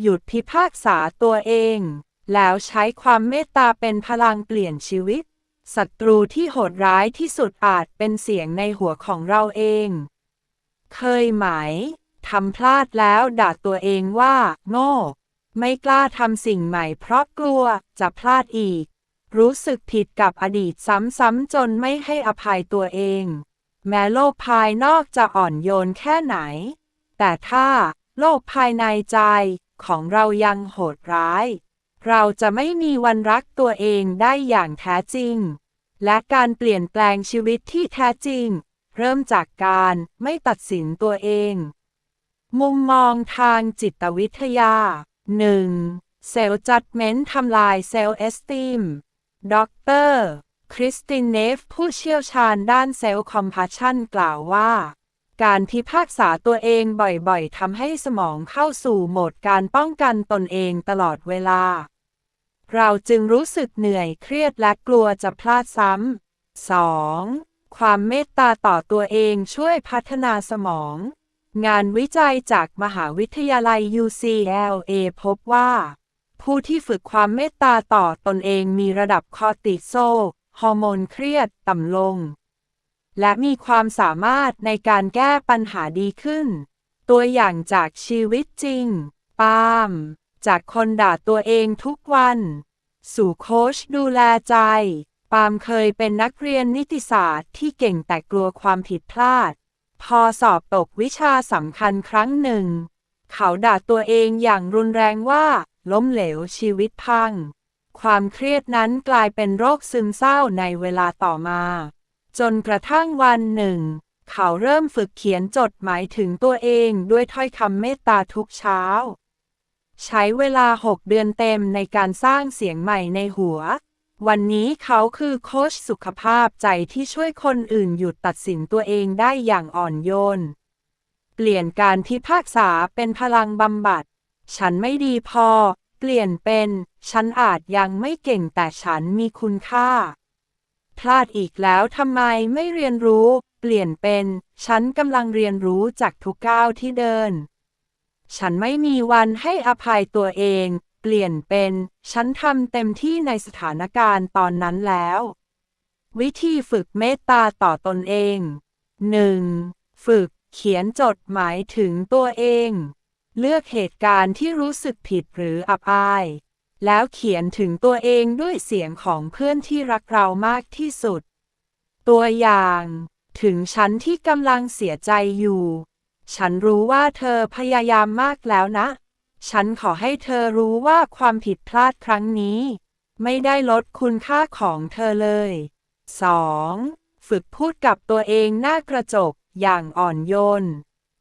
หยุดพิพากษาตัวเอง แล้วใช้ความเมตตาเป็นพลังเปลี่ยนชีวิต ศัตรูที่โหดร้ายที่สุดอาจเป็นเสียงในหัวของเราเอง เคยไหมทำพลาดแล้วด่าตัวเองว่า โง่ ไม่กล้าทำสิ่งใหม่เพราะกลัวจะพลาดอีก รู้สึกผิดกับอดีตซ้ำๆจนไม่ให้อภัยตัวเอง แม้โลกภายนอกจะอ่อนโยนแค่ไหน แต่ถ้าโลกภายในใจ ของเรายังโหดร้าย เราจะไม่มีวันรักตัวเองได้อย่างแท้จริง และการเปลี่ยนแปลงชีวิตที่แท้จริง เริ่มจากการไม่ตัดสินตัวเอง มุมมองทางจิตวิทยา 1. เซลล์จัดเมนต์ทำลายเซลล์เอสติมดรคริสตินเนฟผู้เชี่ยวชาญด้านเซลล์คอมพาชันกล่าวว่า การพิพากษาตัวเองบ่อยๆทำให้สมองเข้าสู่โหมดการป้องกันตนเองตลอดเวลา เราจึงรู้สึกเหนื่อยเครียดและกลัวจะพลาดซ้ำ 2. ความเมตตาต่อตัวเองช่วยพัฒนาสมอง งานวิจัยจากมหาวิทยาลัย UCLA พบว่า ผู้ที่ฝึกความเมตตาต่อตนเองมีระดับคอร์ติโซลฮอร์โมนเครียดต่ำลง และมีความสามารถในการแก้ปัญหาดีขึ้น ตัวอย่างจากชีวิตจริง ปาล์มจากคนด่าตัวเองทุกวัน สู่โค้ชดูแลใจ ปาล์มเคยเป็นนักเรียนนิติศาสตร์ที่เก่งแต่กลัวความผิดพลาด พอสอบตกวิชาสำคัญครั้งหนึ่ง เขาด่าตัวเองอย่างรุนแรงว่า ล้มเหลวชีวิตพัง ความเครียดนั้นกลายเป็นโรคซึมเศร้าในเวลาต่อมา จนกระทั่งวันหนึ่ง เขาเริ่มฝึกเขียนจดหมายถึงตัวเองด้วยถ้อยคำเมตตาทุกเช้า ใช้เวลา6เดือนเต็มในการสร้างเสียงใหม่ในหัว วันนี้เขาคือโค้ชสุขภาพใจที่ช่วยคนอื่นหยุดตัดสินตัวเองได้อย่างอ่อนโยน เปลี่ยนการพิพากษาเป็นพลังบำบัด ฉันไม่ดีพอ เปลี่ยนเป็น ฉันอาจยังไม่เก่งแต่ฉันมีคุณค่า พลาดอีกแล้วทำไมไม่เรียนรู้ เปลี่ยนเป็น ฉันกำลังเรียนรู้จากทุกก้าวที่เดิน ฉันไม่มีวันให้อภัยตัวเอง เปลี่ยนเป็น ฉันทำเต็มที่ในสถานการณ์ตอนนั้นแล้ว วิธีฝึกเมตตาต่อตนเอง 1. ฝึกเขียนจดหมายถึงตัวเอง เลือกเหตุการณ์ที่รู้สึกผิดหรืออับอาย แล้วเขียนถึงตัวเองด้วยเสียงของเพื่อนที่รักเรามากที่สุด ตัวอย่าง ถึงฉันที่กำลังเสียใจอยู่ ฉันรู้ว่าเธอพยายามมากแล้วนะ ฉันขอให้เธอรู้ว่าความผิดพลาดครั้งนี้ ไม่ได้ลดคุณค่าของเธอเลย 2. ฝึกพูดกับตัวเองหน้ากระจกอย่างอ่อนโยน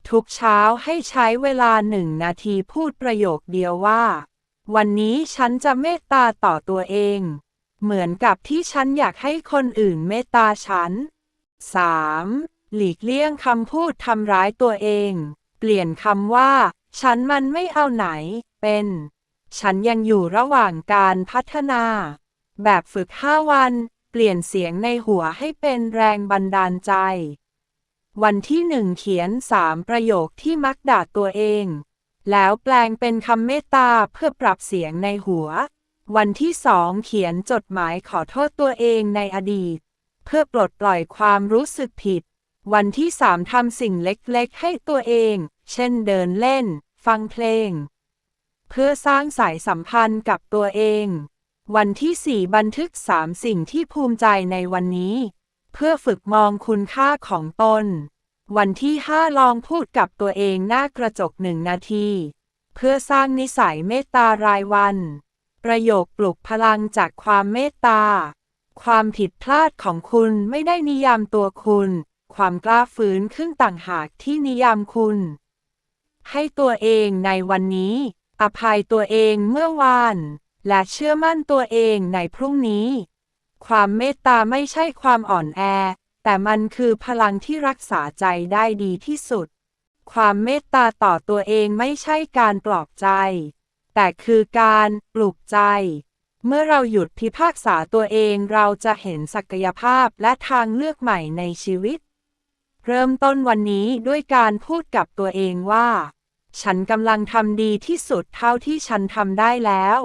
ทุกเช้าให้ใช้เวลาหนึ่งนาทีพูดประโยคเดียวว่า วันนี้ฉันจะเมตตาต่อตัวเอง เหมือนกับที่ฉันอยากให้คนอื่นเมตตาฉัน 3. หลีกเลี่ยงคำพูดทำร้ายตัวเอง เปลี่ยนคำว่า ฉันมันไม่เอาไหน เป็น ฉันยังอยู่ระหว่างการพัฒนา แบบฝึก 5 วัน เปลี่ยนเสียงในหัวให้เป็นแรงบันดาลใจ วันที่หนึ่งเขียนสามประโยคที่มักด่าตัวเอง แล้วแปลงเป็นคำเมตตาเพื่อปรับเสียงในหัว วันที่สองเขียนจดหมายขอโทษตัวเองในอดีต เพื่อปลดปล่อยความรู้สึกผิด วันที่สามทำสิ่งเล็กๆ ให้ตัวเอง เช่นเดินเล่น ฟังเพลง เพื่อสร้างสายสัมพันธ์กับตัวเอง วันที่สี่บันทึกสามสิ่งที่ภูมิใจในวันนี้ เพื่อฝึกมองคุณค่าของตน วันที่ห้าลองพูดกับตัวเองหน้ากระจกหนึ่งนาที เพื่อสร้างนิสัยเมตตารายวัน ประโยคปลุกพลังจากความเมตตา ความผิดพลาดของคุณไม่ได้นิยามตัวคุณ ความกล้าฝืนขึ้นต่างหากที่นิยามคุณ ให้ตัวเองในวันนี้ อภัยตัวเองเมื่อวาน และเชื่อมั่นตัวเองในพรุ่งนี้ ความเมตตาไม่ใช่ความอ่อนแอ แต่มันคือพลังที่รักษาใจได้ดีที่สุด ความเมตตาต่อตัวเองไม่ใช่การปลอบใจ แต่คือการปลุกใจ เมื่อเราหยุดพิพากษาตัวเองเราจะเห็นศักยภาพและทางเลือกใหม่ในชีวิต เริ่มต้นวันนี้ด้วยการพูดกับตัวเองว่า ฉันกำลังทำดีที่สุดเท่าที่ฉันทำได้แล้ว